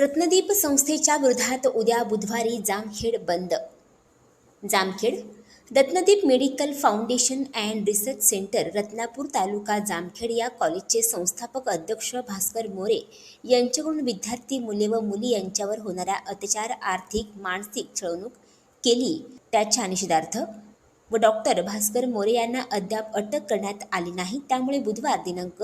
रत्नदीप संस्थेच्या विरोधात उद्या बुधवारी जामखेड बंद. Jamkhed Ratnadeep medical foundation and research centre Ratnapur taluka Jamkhed या कॉलेजचे संस्थापक अध्यक्ष भास्कर मोरे यांच्याकडून विद्यार्थी मुले व मुली यांच्यावर होणाऱ्या अत्याचार आर्थिक मानसिक छळवणूक केली. त्याच्या निषेधार्थ व डॉक्टर भास्कर मोरे यांना अद्याप अटक करण्यात आली नाही. त्यामुळे बुधवार दिनांक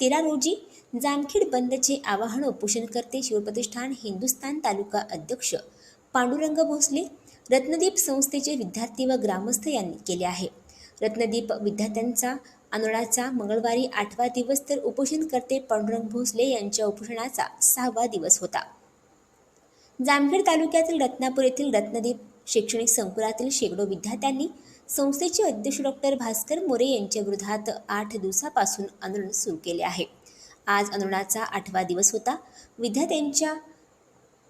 तेरा रोजी जामखेड बंदचे आवाहन उपोषणकर्ते शिवप्रतिष्ठान हिंदुस्थान तालुका अध्यक्ष पांडुरंग भोसले रत्नदीप संस्थेचे विद्यार्थी व ग्रामस्थ यांनी केले आहे. रत्नदीप विद्यार्थ्यांचा आंदोलनाचा मंगळवारी आठवा दिवस तर उपोषणकर्ते पांडुरंग भोसले यांच्या उपोषणाचा सहावा दिवस होता. जामखेड तालुक्यातील रत्नापूर येथील रत्नदीप शैक्षणिक संकुलातील शेकडो विद्यार्थ्यांनी संस्थेचे अध्यक्ष डॉक्टर भास्कर मोरे यांच्या विरोधात आठ दिवसापासून आंदोलन सुरू केले आहे. आज आंदोलनाचा आठवा दिवस होता. विद्यार्थ्यांच्या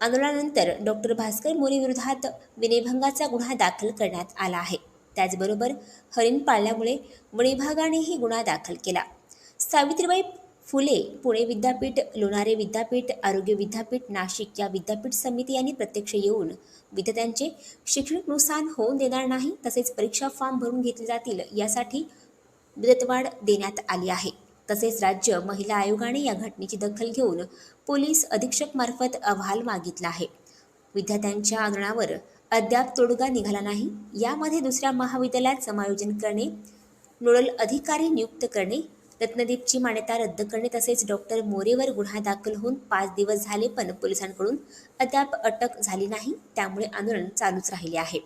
आंदोलनानंतर डॉक्टर भास्कर मोरेविरोधात विनयभंगाचा गुन्हा दाखल करण्यात आला आहे. त्याचबरोबर हरिण पाळल्यामुळे वनविभागानेही गुन्हा दाखल केला. सावित्रीबाई फुले पुणे विद्यापीठ लोणारे विद्यापीठ आरोग्य विद्यापीठ नाशिक या विद्यापीठ समिती यांनी प्रत्यक्ष येऊन विद्यार्थ्यांचे शैक्षणिक नुकसान होऊन देणार नाही तसेच परीक्षा फॉर्म भरून घेतले जातील यासाठी मुदतवाढ देण्यात आली आहे. तसेच राज्य महिला आयोगाने या घटनेची दखल घेऊन पोलीस अधीक्षकमार्फत अहवाल मागितला आहे. विद्यार्थ्यांच्या आंदोलनावर अद्याप तोडगा निघाला नाही. यामध्ये दुसऱ्या महाविद्यालयात समायोजन करणे नोडल अधिकारी नियुक्त करणे रत्नदीपची मान्यता रद्द करणे तसेच डॉक्टर मोरेवर गुन्हा दाखल होऊन पाच दिवस झाले पण पोलिसांकडून अद्याप अटक झाली नाही. त्यामुळे आंदोलन चालूच राहिले आहे.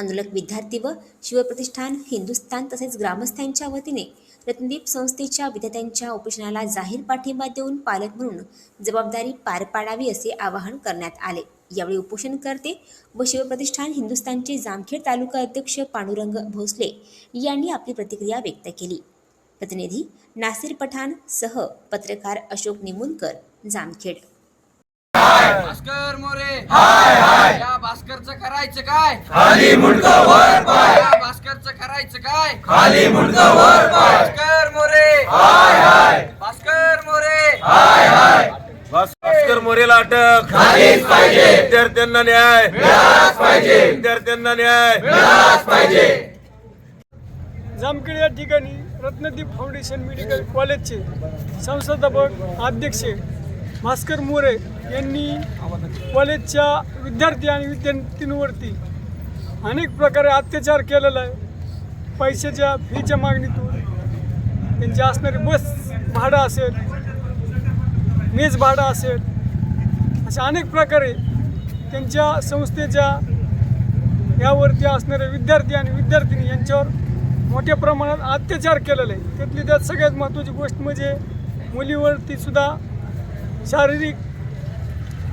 आंदोलक विद्यार्थी व शिवप्रतिष्ठान हिंदुस्थान तसेच ग्रामस्थांच्या वतीने रत्नदीप संस्थेच्या विद्यार्थ्यांच्या उपोषणाला जाहीर पाठिंबा देऊन पालक म्हणून जबाबदारी पार पाडावी असे आवाहन करण्यात आले. यावेळी उपोषणकर्ते व शिवप्रतिष्ठान हिंदुस्थानचे जामखेड तालुका अध्यक्ष पांडुरंग भोसले यांनी आपली प्रतिक्रिया व्यक्त केली. प्रतिनिधी नासिर पठाण सह पत्रकार अशोक निमुनकर जामखेड. भास्कर मोरे! या भास्करचं करायचं काय? खाली मुंडका वर पाय! या भास्करचं करायचं काय? खाली मुंडका वर पाय! भास्कर मोरे! हाय हाय! भास्कर मोरे! हाय हाय! भास्कर मोरेला अटक! खालीच पाहिजे! विद्यार्थ्यांना न्याय! मिळालाच पाहिजे! विद्यार्थ्यांना न्याय! मिळालाच पाहिजे! जामखेड या ठिकाणी रत्नदीप फाउंडेशन मेडिकल कॉलेजचे संस्थापक अध्यक्ष भास्कर मोरे यांनी कॉलेजच्या विद्यार्थी आणि विद्यार्थींवरती अनेक प्रकारे अत्याचार केलेला आहे. पैशाच्या फीच्या मागणीतून त्यांची असणारी बस भाडं असेल मेज भाडं असेल अशा अनेक प्रकारे त्यांच्या संस्थेच्या यावरती असणारे विद्यार्थी आणि विद्यार्थिनी यांच्यावर मोठ्या प्रमाणात अत्याचार केलेला आहे. त्यातली त्यात सगळ्यात महत्त्वाची गोष्ट म्हणजे मुलीवरती सुद्धा शारीरिक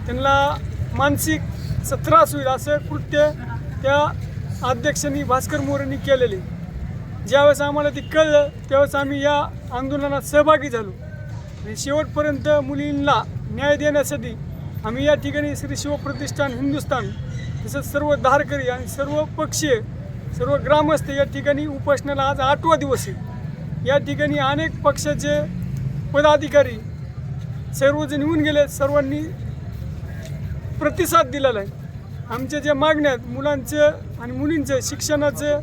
त्यांना मानसिक स- त्रास होईल असं कृत्य त्या अध्यक्षांनी भास्कर मोरेंनी केलेले. ज्यावेळेस आम्हाला ते कळलं त्यावेळेस आम्ही या आंदोलनात सहभागी झालो. आणि शेवटपर्यंत मुलींना न्याय देण्यासाठी आम्ही या ठिकाणी श्री शिवप्रतिष्ठान हिंदुस्थान तसंच सर्व धारकरी आणि सर्व पक्षीय सर्व ग्रामस्थ या ठिकाणी उपोषणाला आज आठवा दिवस आहे. या ठिकाणी अनेक पक्षाचे पदाधिकारी सर्वजण येऊन गेले सर्वांनी प्रतिसाद दिलेला आहे. आमच्या ज्या मागण्या आहेत मुलांचं आणि मुलींचं शिक्षणाचं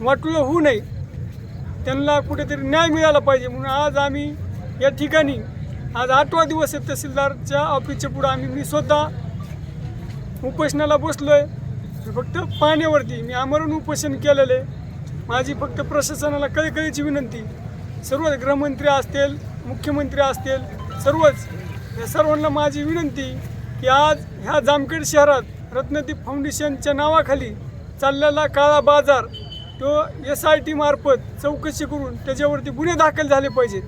वाटलं होऊ नये. त्यांना कुठेतरी न्याय मिळाला पाहिजे म्हणून आज आम्ही या ठिकाणी आज आठवा दिवस आहे तहसीलदारच्या ऑफिसच्या पुढं आम्ही मी स्वतः उपोषणाला बसलो आहे फक्त पाण्यावरती मी आमरण उपोषण केलेलं आहे. माझी फक्त प्रशासनाला कळकळीची विनंती सर्वच गृहमंत्री असतील मुख्यमंत्री असतील सर्वच या सर्वांना माझी विनंती की आज ह्या जामखेड शहरात रत्नदीप फाउंडेशनच्या नावाखाली चाललेला काळा बाजार तो एस आय टी मार्फत चौकशी करून त्याच्यावरती गुन्हे दाखल झाले पाहिजेत.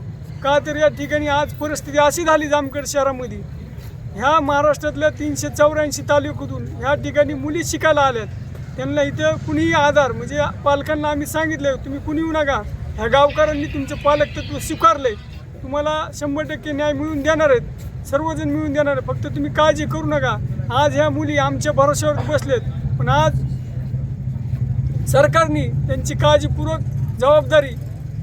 का तर या ठिकाणी आज परिस्थिती अशी झाली जामखेड शहरामध्ये. ह्या महाराष्ट्रातल्या तीनशे चौऱ्याऐंशी तालुक्यातून ह्या ठिकाणी मुली शिकायला आल्यात. त्यांना इथं कुणीही आधार म्हणजे पालकांना आम्ही सांगितलं तुम्ही कुणी येऊ नका. ह्या गावकऱ्यांनी तुमचं पालक तत्व आहे तुम्हाला शंभर टक्के न्याय मिळवून देणार आहेत. सर्वजण मिळून देणार फक्त तुम्ही काळजी करू नका. आज ह्या मुली आमच्या भरोश्यावर बसलेत. पण आज सरकारने त्यांची काळजीपूर्वक जबाबदारी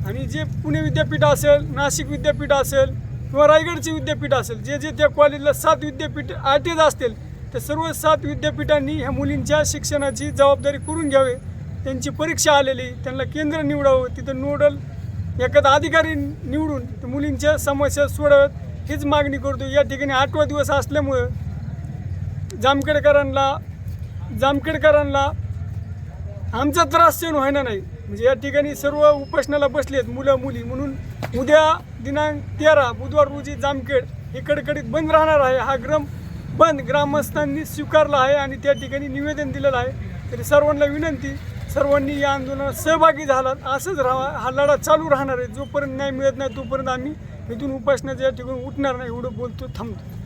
आणि जे पुणे विद्यापीठ असेल नाशिक विद्यापीठ असेल किंवा रायगडचे विद्यापीठ असेल जे जे त्या कॉलेजला सात विद्यापीठ आटीज असतील तर सर्व सात विद्यापीठांनी ह्या मुलींच्या शिक्षणाची जबाबदारी करून घ्यावे. त्यांची परीक्षा आलेली त्यांना केंद्र निवडावं तिथं नोडल एखादा अधिकारी निवडून मुलींच्या समस्या सोडवत. हीच मागणी करतो. या ठिकाणी आठवा दिवस असल्यामुळं जामखेडकरांना जामखेडकरांना आमचा त्रास सहन व्हायला नाही. म्हणजे या ठिकाणी सर्व उपोषणाला बसले आहेत मुलं मुली. म्हणून उद्या दिनांक तेरा बुधवार रोजी जामखेड हे कडकडीत बंद राहणार आहे. हा ग्रम बंद ग्रामस्थांनी स्वीकारला आहे आणि त्या ठिकाणी निवेदन दिलेलं आहे. तरी सर्वांना विनंती सर्वांनी या आंदोलनात सहभागी झालात. असंच राहा हा लढा चालू राहणार आहे. जोपर्यंत न्याय मिळत नाही तोपर्यंत आम्ही इथून उपासना या ठिकाणी उठणार नाही एवढं बोलतो थांबतो.